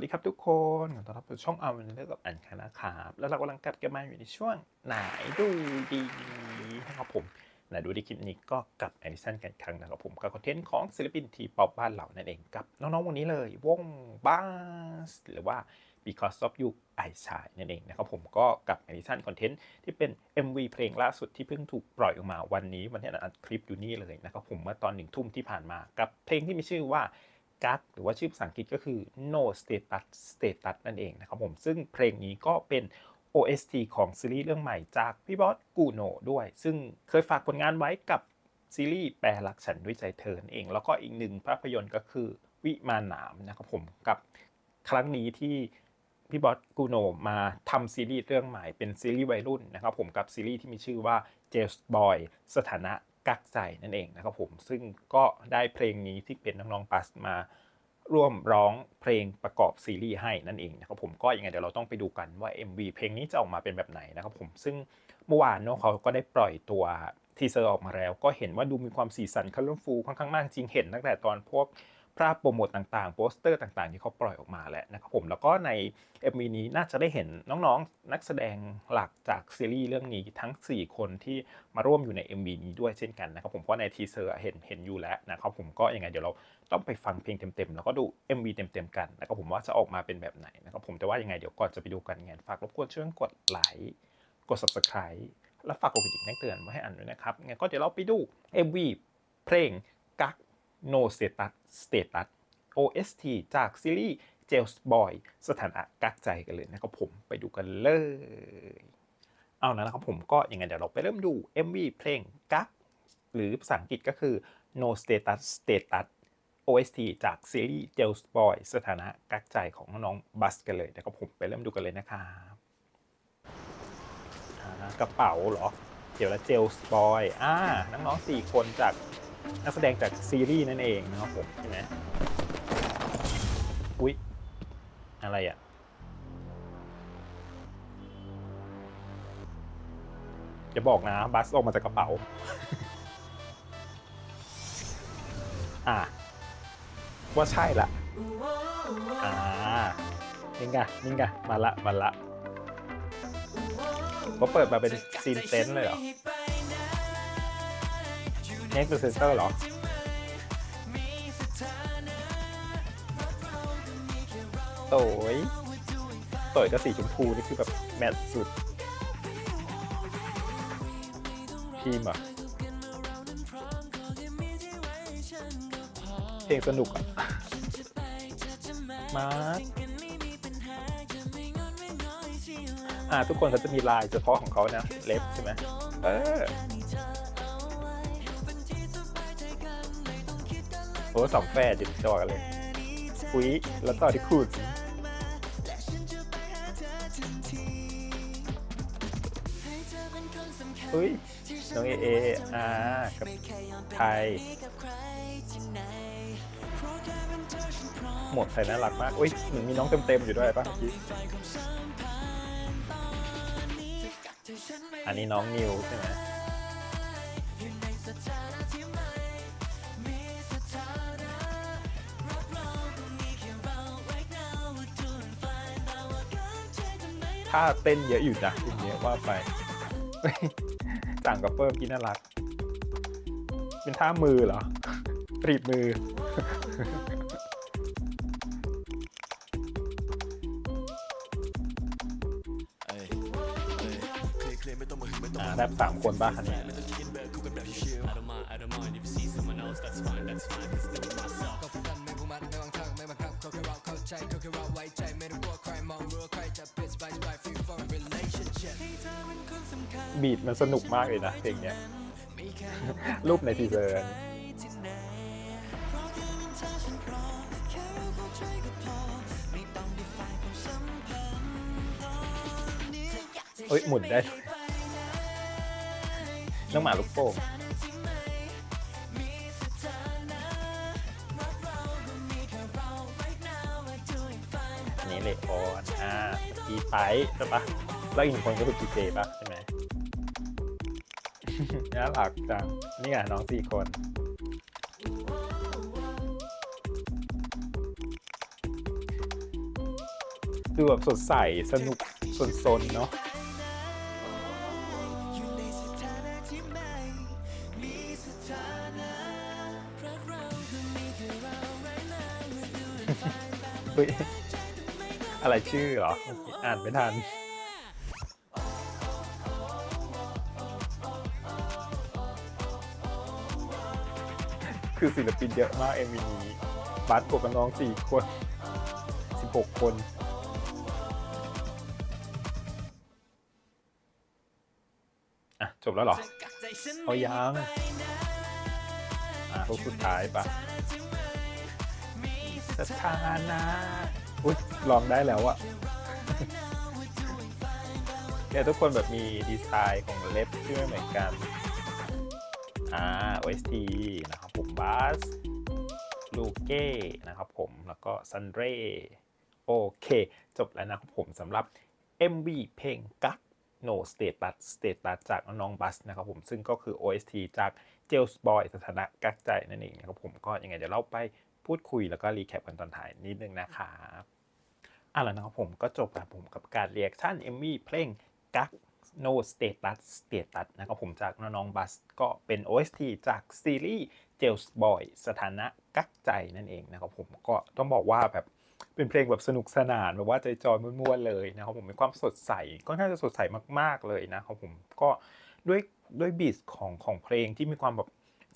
วัสดีครับทุกคนขอต้อนรับสู่ช่องเอาวันนี้กับอันคณะครับ แล้วเรากำลังกลับกันมาอยู่ในช่วงไหนดูดีนะครับผมไหนดูดีคลิปนี้ก็กลับแอนิสันกันครั้งนะครับผมกับคอนเทนต์ของศิลปินทีป๊อปบ้านเรานั่นเองกับน้องๆวันนี้เลยวงบ้าสหรือว่า because of you I shine นั่นเองนะครับผมก็กับแอนิสันคอนเทนต์ที่เป็น MV เพลงล่าสุดที่เพิ่งถูกปล่อยออกมาวันนี้วันที่อัดคลิปอยู่นี่เลยนะครับผมเมื่อตอนหนึ่งทุ่มที่ผ่านมากับเพลงที่มีชื่อว่า กักหรือว่าชื่อภาษาอังกฤษก็คือ no status status นั่นเองนะครับผม ซึ่งเพลงนี้ก็เป็น OST ของซีรีส์เรื่องใหม่จากพี่บอสกูโนด้วย ซึ่งเคยฝากผลงานไว้กับซีรีส์แปลรักฉันด้วยใจเธอนเอง แล้วก็อีกหนึ่งภาพยนตร์ก็คือวิมานหนามนะครับผมกับครั้งนี้ที่พี่บอสกูโนมาทำซีรีส์เรื่องใหม่เป็นซีรีส์วัยรุ่นนะครับผมกับซีรีส์ที่มีชื่อว่า j a m e s Boy สถานะกักใจนั่นเองนะครับผมซึ่งก็ได้เพลงนี้ที่เป็นน้องๆปัสมา ร่วมร้องเพลงประกอบซีรีส์ให้นั่นเองนะครับผมก็ยังไงเดี๋ยวเราต้องไปดูกันว่า MV เพลงนี้จะออกมาเป็นแบบไหนนะครับผมซึ่งเมื่อวานเนาะเขาก็ได้ปล่อยตัวทีเซอร์ออกมาแล้ว ก็เห็นว่าดูมีความสีสันคัลเลอร์ฟูค่อนข้างมากจริงเห็นตั้งแต่ตอนพวก ภาพโปรโมทต่างๆโปสเตอร์ต่างๆ ที่เขาปล่อยออกมาแล้วนะครับผมแล้วก็ใน MV นี้น่าจะได้เห็นน้องๆ นักแสดงหลักจากซีรีส์เรื่องนี้ทั้ง 4 คนที่มาร่วมอยู่ใน MV นี้ด้วยเช่นกันนะครับผมเพราะในทีเซอร์เห็นเห็นอยู่แล้วนะครับผมก็ยังไงเดี๋ยวเราต้องไปฟังเพลงเต็มๆ แล้วก็ดู MV เต็มๆ กันนะครับผมว่าจะออกมาเป็นแบบไหนนะครับผมแต่ว่ายังไงเดี๋ยวก่อนจะไปดูกันไงฝากรบกวนช่วยกดไลค์กด subscribe และฝากกดกระดิ่งแจ้งเตือนมาให้อ่านด้วยนะครับงั้นก็เดี๋ยวเราไปดู MV เพลง no status status OST จากซีรีส์เจลส์บอยสถานะกักใจกันเลยนะครับผมไปดูกันเลย เอานะนะครับผมก็ยังไงเดี๋ยวเราไปเริ่มดู MV เพลงกักหรือภาษาอังกฤษก็คือ no status status OST จากซีรีส์เจลส์บอยสถานะกักใจของน้องบัสกันเลยนะครับผมไปเริ่มดูกันเลยนะครับกระเป๋าเหรอ เดี๋ยวละเจลส์บอยอ่าน้องๆสี่คนจาก นักแสดงจากซีรีส์นั่นเองนะครับผมใช่ไหมอุ๊ย อะไรอะ จะบอกนะ บัสออกมาจากกระเป๋า อ่า ว่าใช่ละ อ่านี่ไงนี่ไงมาละ มาละเขาเปิดมาเป็นซีนเต็นท์เลยเหรอ เน็กซ์เซนเตอร์เหรอ โตยโตยก็สีชมพูนี่คือแบบแมทสุดพีมอะเพลงสนุกอะ มาอ่าทุกคนเขาจะมีลายเฉพาะของเขานะ เล็บใช่ไหมเออ โอ้สองแฝดจิตจอกันเลยอุ๊ยแล้วต่อที่คุณอุ้ย น้องเอเออากับไทย หมดใส่น่ารักมากอุ้ยเหมือนมีน้องเต็มๆอยู่ด้วยป่ะเมื่อกี้อันนี้น้องนิวใช่ไหม ถ้าเต้นเยอะอยู่นะทีนี้ว่าไป ต่างกับเพิ่มกินน่ารัก เป็นท่ามือเหรอปรีบมืออ่าแรปสามคนบ้าคัน นี้บีดมันสนุกมากเลยนะเพลงเนี้ย รูปในทีเซอร์อันนี้เอ้ยหมุนได้ด้วยน้องหมาลูกโป่ง อันนี้เลออนอ่าอีไพใช่ปะแล้วอีกหนึ่งคนก็คือพีเจปะใช่ไหมน่ารักจังนี่ไงน้องสี่คนอดูแบบสดใสสนุกสนๆเนาะเฮ้ย อะไรชื่อเหรอ อ่านไม่ทัน คือศิลปินเยอะมากเอ็มวีนี้บัสบวกกับน้องสี่คนสิบหกคนอะจบแล้วเหรอเอายังอะพวกสุดท้ายปะสถานะ อุ้ยลองได้แล้วอะเนี่ยทุกคนแบบมีดีไซน์ของเล็บที่ไม่เหมือนกัน อ่า OST นะครับผมบัสลูเก้นะครับผมแล้วก็ซันเร่โอเค จบแล้วนะครับผมสำหรับ MV เพลงกัก No Status Status จากน้องบัสนะครับผมซึ่งก็คือ OST จาก j a l e s Boy สถานะกักใจนั่นเองนะครับผมก็ยังไงเดี๋ยวเราไป พูดคุยแล้วก็รีแคปกันตอนถ่ายนิดนึงนะครับอะแล้วนะครับผมก็จบแล้วผมกับการเรียกชั่น MV เพลงกัก No Status Status นะครับผมจากน้องบัสก็เป็น OST จากซีรีส์ j a l e s Boy สถานะกักใจนั่นเองนะครับผมก็ต้องบอกว่าแบบเป็นเพลงแบบสนุกสนานแบบว่าใจจอยม่วนๆเลยนะครับผมมีความสดใสก็น่าจะสดใสมากๆเลยนะครับผมก็ด้วยด้วยบีทของของเพลงที่มีความแบบ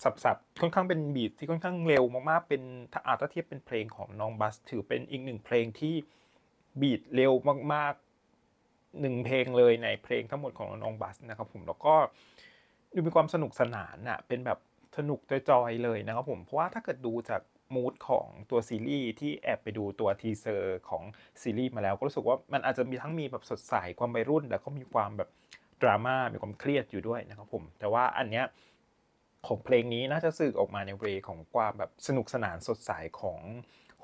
สับๆค่อนข้างเป็นบีทที่ค่อนข้างเร็วมากๆเป็นถ้าอาจจะเทียบเป็นเพลงของน้องบัส ถือเป็นอีกหนึ่งเพลงที่บีทเร็วมากๆหนึ่งเพลงเลยในเพลงทั้งหมดของน้องบัสนะครับผมแล้วก็ดูมีความสนุกสนานอะเป็นแบบสนุกจอยๆเลยนะครับผมเพราะว่าถ้าเกิดดูจากมูดของตัวซีรีส์ที่แอบไปดูตัวทีเซอร์ของซีรีส์มาแล้วก็รู้สึกว่ามันอาจจะมีทั้งมีแบบสดใสความวัยรุ่นแต่ก็มีความแบบดราม่ามีความเครียดอยู่ด้วยนะครับผม แต่ว่าอันเนี้ย ของเพลงนี้น่าจะสื่อออกมาในเวของความแบบสนุกสนานสดใสของ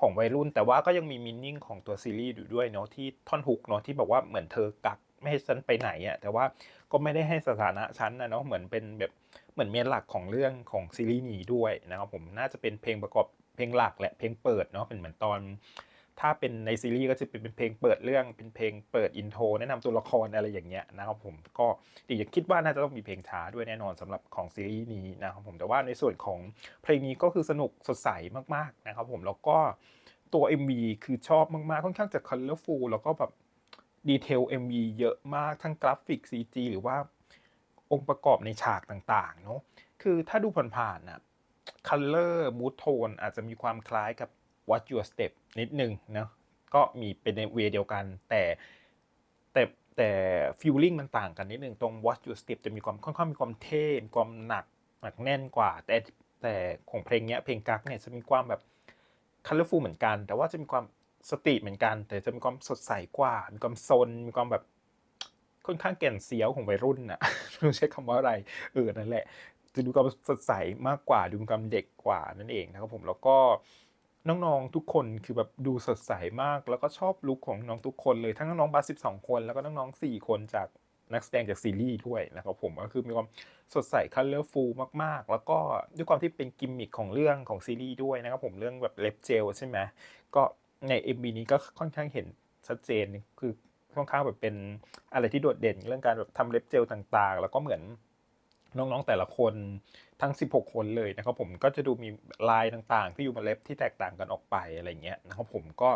ของวัยรุ่น แต่ว่าก็ยังมีมินนิ่งของตัวซีรีส์อยู่ด้วยเนาะที่ท่อนฮุกเนาะที่บอกว่าเหมือนเธอกักไม่ให้ฉันไปไหนอะแต่ว่าก็ไม่ได้ให้สถานะฉันนะเนาะเหมือนเป็นแบบเหมือนเมนหลักของเรื่องของซีรีส์นี้ด้วยนะครับผมน่าจะเป็นเพลงประกอบเพลงหลักแหละเพลงเปิดเนาะเป็นเหมือนตอน ถ้าเป็นในซีรีส์ก็จะเป็นเพลงเปิดเรื่องเป็นเพลงเปิดอินโทรแนะนำตัวละครอะไรอย่างเงี้ยนะครับผมก็ดีอยากคิดว่าน่าจะต้องมีเพลงช้าด้วยแน่นอนสำหรับของซีรีส์นี้นะครับผมแต่ว่าในส่วนของเพลงนี้ก็คือสนุกสดใสมากๆนะครับผมแล้วก็ตัว MV คือชอบมากๆค่อนข้างจะ colorful แล้วก็แบบดีเทล MV เยอะมากทั้งกราฟิก CG หรือว่าองค์ประกอบในฉากต่างๆเนาะคือถ้าดูผ่านๆนะ color mood tone อาจจะมีความคล้ายกับ What Your Step นิดนึงนะก็มีเป็นในเวเดียวกัน แต่แต่แต่ feeling มันต่างกันนิดนึงตรง What Your Step จะมีความค่อนข้างมีความเท่ความหนักหนักแน่นกว่า แต่แต่ของเพลงเนี้ยเพลงกักเนี่ยจะมีความแบบ colorful เหมือนกัน แต่ว่าจะมีความสตรีทเหมือนกัน แต่จะมีความสดใสกว่า มีความซนมีความแบบค่อนข้างแก่นเสียวของวัยรุ่นน่ะไม่รู้ใช้คำว่าอะไรเออนั่นแหละจะดูความสดใสมากกว่าดูความเด็กกว่านั่นเองนะครับผมแล้วก็ น้องๆทุกคนคือแบบดูสดใสมาก แล้วก็ชอบลุคของน้องทุกคนเลยทั้งน้องบัส12คนแล้วก็น้องๆ4คนจากนักแสดงจากซีรีส์ด้วยนะครับผมก็คือมีความสดใสคัลเลอร์ฟูลมาก ๆ แล้วก็ด้วยความที่เป็นกิมมิคของเรื่องของซีรีส์ด้วยนะครับผมเรื่องแบบเล็บเจลใช่ไหมก็ใน MV นี้ก็ค่อนข้างเห็นชัดเจนคือค่อนข้างแบบเป็นอะไรที่โดดเด่นเรื่องการแบบทำเล็บเจลต่างๆ แล้วก็เหมือน น้องๆแต่ละคนทั้ง 16 คนเลยนะครับผมก็จะดูมีลายต่างๆ ที่อยู่บนเล็บที่แตกต่างกันออกไปอะไรเงี้ยนะครับผมก็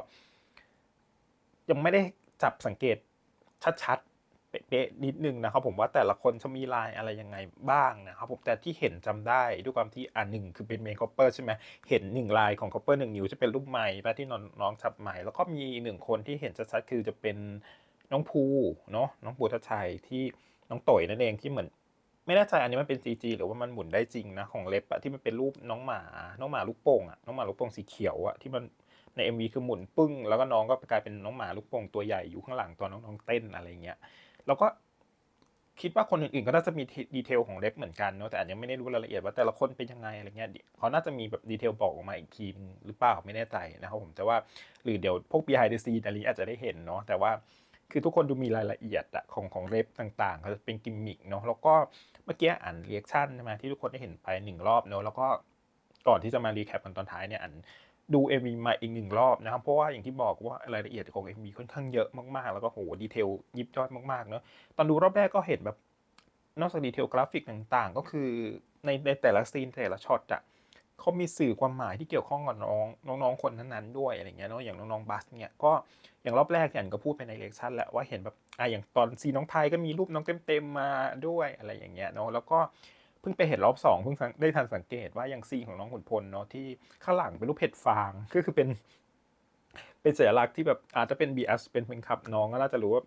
ยังไม่ได้จับสังเกตชัดๆ เป๊ะๆนิดนึงนะครับผมว่าแต่ละคนจะมีลายอะไรยังไงบ้างนะครับผมแต่ที่เห็นจำได้ด้วยความที่อันหนึ่งคือเป็นเมนคอปเปอร์ใช่ไหมเห็นหนึ่งลายของคอปเปอร์หนึ่งนิ้วจะเป็นรูปไม้และที่น้องน้องจับไม้แล้วก็มีหนึ่งคนที่เห็นชัดๆคือจะเป็นน้องภูเนาะน้องภูทัชชัยที่น้องต่อยนั่นเองที่เหมือน ไม่แน่ใจอันนี้มันเป็น CG หรือว่ามันหมุนได้จริงนะของเล็บอะที่มันเป็นรูปน้องหมา น้องหมาลูกโป่งอะน้องหมาลูกโป่งสีเขียวอะที่มันใน MV คือหมุนปึ้ง แล้วก็น้องก็กลายเป็นน้องหมาลูกโป่งตัวใหญ่อยู่ข้างหลังตอนน้องๆเต้นอะไรเงี้ยแล้วก็คิดว่าคนอื่นๆก็น่าจะมีดีเทลของเล็บเหมือนกันเนาะแต่อันยังไม่ได้รู้รายละเอียดว่าแต่ละคนเป็นยังไงอะไรเงี้ยเขาน่าจะมีแบบดีเทลบอกออกมาอีกทีหรือเปล่าไม่แน่ใจนะครับผมแต่ว่าหรือเดี๋ยวพวก behind the scene อะไรอาจจะได้เห็นเนาะแต่ว่า คือทุกคนดูมีรายละเอียดอะของของเล็บต่างๆเขาจะเป็นกิมมิกเนาะแล้วก็เมื่อกี้อ่านเรียกชั่นใช่ไหมที่ทุกคนได้เห็นไปหนึ่งรอบเนาะแล้วก็ก่อนที่จะมารีแคปกันตอนท้ายเนี่ยอ่านดู MV มาอีกหนึ่งรอบนะครับเพราะว่าอย่างที่บอกว่ารายละเอียดของ MV ค่อนข้างเยอะมากๆ แล้วก็โหดีเทลยิบย่อยมากๆเนาะตอนดูรอบแรกก็เห็นแบบนอกจากดีเทลกราฟิกต่างๆ ก็คือในในแต่ละซีนแต่ละช็อตอะ เขามีสื่อความหมายที่เกี่ยวข้องกับน้องน้องๆคนนั้นๆด้วยอะไรเงี้ยเนาะอย่างน้องๆบัสเนี่ยก็อย่างรอบแรกอย่างก็พูดไปในเลคชั่นแหละว่าเห็นแบบอะอย่างตอนซีนน้องไทยก็มีรูปน้องเต็มๆมาด้วยอะไรอย่างเงี้ยเนาะแล้วก็เพิ่งไปเห็นรอบสองเพิ่งได้ทันสังเกตว่าอย่างซีนของน้องขุนพลเนาะที่ข้างหลังเป็นรูปเห็ดฟางก็คือเป็นเป็นสัญลักษณ์ที่แบบอาจจะเป็น BS เป็นแฟนคลับน้องก็น่าจะรู้ว่า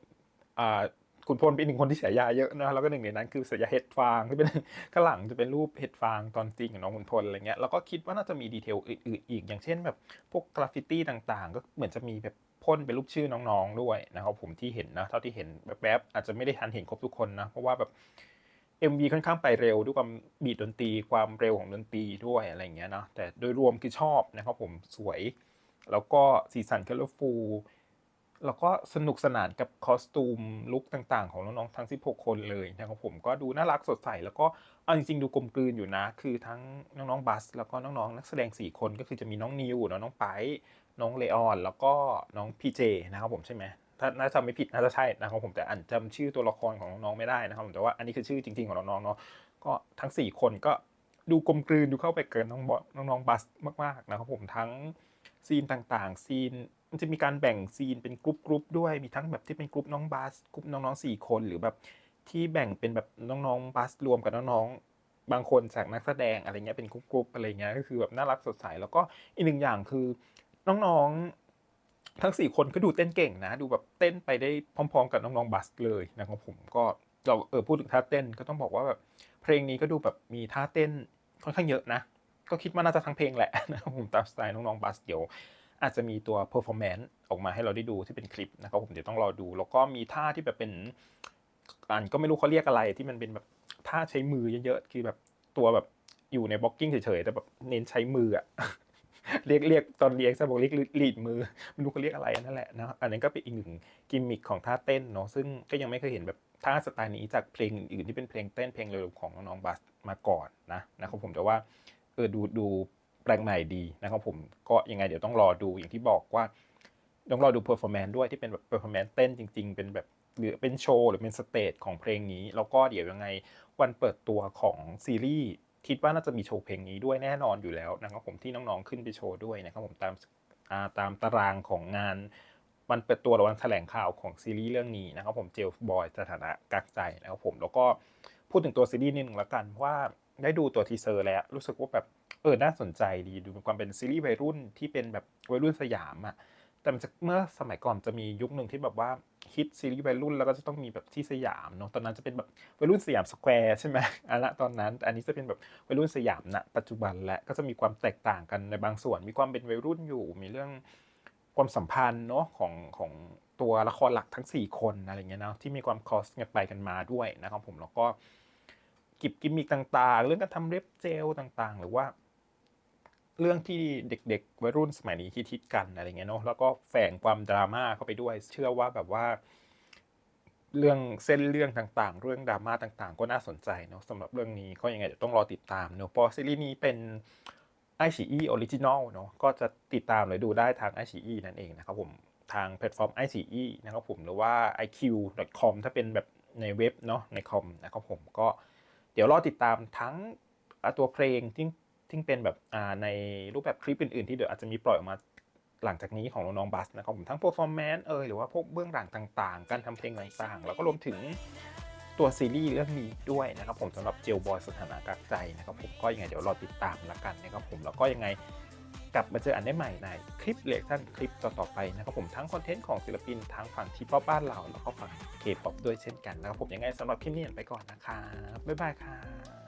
อ่า ขุนพลเป็นหนึ่งคนที่ฉายยาเยอะนะแล้วก็หนึ่งในนั้นคือฉายยาเห็ดฟางที่เป็นข้างหลังจะเป็นรูปเห็ดฟางตอนจริงของน้องขุนพลอะไรเงี้ยแล้วก็คิดว่าน่าจะมีดีเทลอื่นๆอีก อย่างเช่นแบบพวกกราฟฟิตี้ต่างๆ ก็เหมือนจะมีแบบพ่นเป็นรูปชื่อน้องๆด้วยนะครับผมที่เห็นนะเท่าที่เห็นแบบแบๆอาจจะไม่ได้ทันเห็นครบทุกคนนะเพราะว่าแบบ MV ค่อนข้างไปเร็วด้วยความบีดดนตรีความเร็วของดนตรีด้วยอะไรเงี้ยนะแต่โดยรวมคือชอบนะครับผมสวย แล้วก็สีสันคัลเลอร์ฟูล แล้วก็สนุกสนานกับคอสตูมลุคต่างๆ ของน้องๆทั้ง 16 คนเลยนะครับผมก็ดูน่ารักสดใส แล้วก็เอาจริงๆดูกลมกลืนอยู่นะ คือทั้งน้องๆบัส แล้วก็น้องๆนักแสดง 4 คนก็คือจะมีน้องนิวน้องไปน้องเลออน แล้วก็น้องพีเจนะครับผมใช่ไหมถ้าน่าจะไม่ผิดน่าจะใช่นะครับผมแต่อ่านจำชื่อตัวละครของน้องๆไม่ได้นะครับผมแต่ว่าอันนี้คือชื่อจริง ๆของน้องๆเนาะก็ทั้ง 4 คนก็ดูกลมกลืนดูเข้าไปเกินน้องบอน้องๆบัสมากๆนะครับผมทั้งซีนต่างๆ ซีน มันจะมีการแบ่งซีนเป็นกรุ๊ปกรุ๊ปด้วย มีทั้งแบบที่เป็นกรุ๊ปน้องบัสกรุ๊ปน้องๆสี่คนหรือแบบที่แบ่งเป็นแบบน้องๆบัสรวมกับน้องๆบางคนจากนักแสดงอะไรเงี้ยเป็นกรุ๊ปกรุ๊ปอะไรเงี้ยก็คือแบบน่ารักสดใสแล้วก็อีกหนึ่งอย่างคือน้องๆทั้งสี่คนก็ดูเต้นเก่งนะ ดูแบบเต้นไปได้พร้อม ๆ กับน้องๆบัสเลยนะครับผมก็เราเออพูดถึงท่าเต้นก็ต้องบอกว่าแบบเพลงนี้ก็ดูแบบมีท่าเต้นค่อนข้างเยอะนะ ก็คิดว่าน่าจะทั้งเพลงแหละนะครับผมตามสไตล์น้องๆบัสเดี๋ยว อาจจะมีตัว performance ออกมาให้เราได้ดูที่เป็นคลิปนะครับผมเดี๋ยวต้องรอดู แล้วก็มีท่าที่แบบเป็นอันก็ไม่รู้เขาเรียกอะไรที่มันเป็นแบบท่าใช้มือเยอะๆคือแบบตัวแบบอยู่ในบล็อกกิ้งเฉยๆแต่แบบเน้นใช้มืออะเรียกเรียกตอนเรียกจะบอกเรียกลีดมือไม่รู้เขาเรียกอะไรนั่นแหละนะอันนั้นก็เป็นอีกหนึ่งกิมมิคของท่าเต้นเนาะซึ่งก็ยังไม่เคยเห็นแบบท่าสไตล์นี้จากเพลงอื่นๆที่เป็นเพลงเต้นเพลงเร็วของน้องบัสมาก่อนนะนะครับผมแต่ว่าเออดูดู แปลกใหม่ดีนะครับผมก็ยังไงเดี๋ยวต้องรอดูอย่างที่บอกว่า ต้องรอดูเพอร์ฟอร์แมนซ์ด้วยที่เป็นแบบเพอร์ฟอร์แมนซ์เต้นจริง ๆ เป็นแบบหรือเป็นโชว์หรือเป็นสเตจของเพลงนี้ แล้วก็เดี๋ยวยังไงวันเปิดตัวของซีรีส์คิดว่าน่าจะมีโชว์เพลงนี้ด้วยแน่นอนอยู่แล้วนะครับผมที่น้องๆขึ้นไปโชว์ด้วยนะครับผมตามาตามตารางของงานวันเปิดตัวหรือวันแถลงข่าวของซีรีส์เรื่องนี้นะครับผมเจลบอยสถานะกักใจนะครับผมแล้วก็พูดถึงตัวซีรีส์นิดนึงแล้วกันว่าได้ดูตัวทีเซอร์แล้วรู้สึกว่าแบบ เออ น่าสนใจดี ดูความเป็นซีรีส์วัยรุ่นที่เป็นแบบวัยรุ่นสยามอะแต่มันจะเมื่อสมัยก่อนจะมียุคหนึ่งที่แบบว่าฮิตซีรีส์วัยรุ่นแล้วก็จะต้องมีแบบที่สยามเนาะ ตอนนั้นจะเป็นแบบวัยรุ่นสยามสแควร์ใช่ไหมอันละตอนนั้น อันนี้จะเป็นแบบวัยรุ่นสยามณปัจจุบันและก็จะมีความแตกต่างกันในบางส่วน มีความเป็นวัยรุ่นอยู่ มีเรื่องความสัมพันธ์เนาะของของตัวละครหลักทั้ง 4 คนอะไรเงี้ยเนาะที่มีความคอสกันไปกันมาด้วยนะครับผมแล้วก็กิบกิมมิกต่างๆ เรื่องการทำเล็บเจลต่างๆ หรือว่า เรื่องที่เด็กๆวัยรุ่นสมัยนี้ฮิตๆกันอะไรเงี้ยเนาะแล้วก็แฝงความดราม่าเข้าไปด้วย เชื่อว่าแบบว่า เรื่องเส้นเรื่องต่างๆ เรื่องดราม่าต่างๆ ก็น่าสนใจเนาะสำหรับเรื่องนี้ก็ยังไงเดี๋ยวต้องรอติดตามเนาะเพราะซีรีส์นี้เป็นไอชีอีออริจินอลเนาะก็จะติดตามหรือดูได้ทางไอชีอีนั่นเองนะครับผมทางแพลตฟอร์ม i อ e นะครับผมหรือว่า iq.com ถ้าเป็นแบบในเว็บเนาะในคอมนะครับผมก็เดี๋ยวรอติดตามทั้งตัวเพลงที่ ที่เป็นแบบในรูปแบบคลิปอื่นๆ ที่เดี๋ยวอาจจะมีปล่อยออกมาหลังจากนี้ของน้องๆบัสนะครับผมทั้ง performance เอยหรือว่าพวกเบื้องหลังต่างๆ การทำเพลงต่างๆ แล้วก็รวมถึงตัวซีรีส์เรื่องนี้ด้วยนะครับผมสำหรับเจลบอยสถานะกักใจนะครับผมก็ยังไงเดี๋ยวรอติดตามละกันนะครับผมแล้วก็ยังไงกลับมาเจออันได้ใหม่ในคลิปเลชั่นคลิปต่อๆไปนะครับผมทั้งคอนเทนต์ของศิลปินทั้งฝั่งทีป๊อปบ้านเราแล้วก็ฝั่งเคป๊อปด้วยเช่นกันนะครับผมยังไงสำหรับคลิปนี้ไปก่อนนะครับบ๊ายบายครับ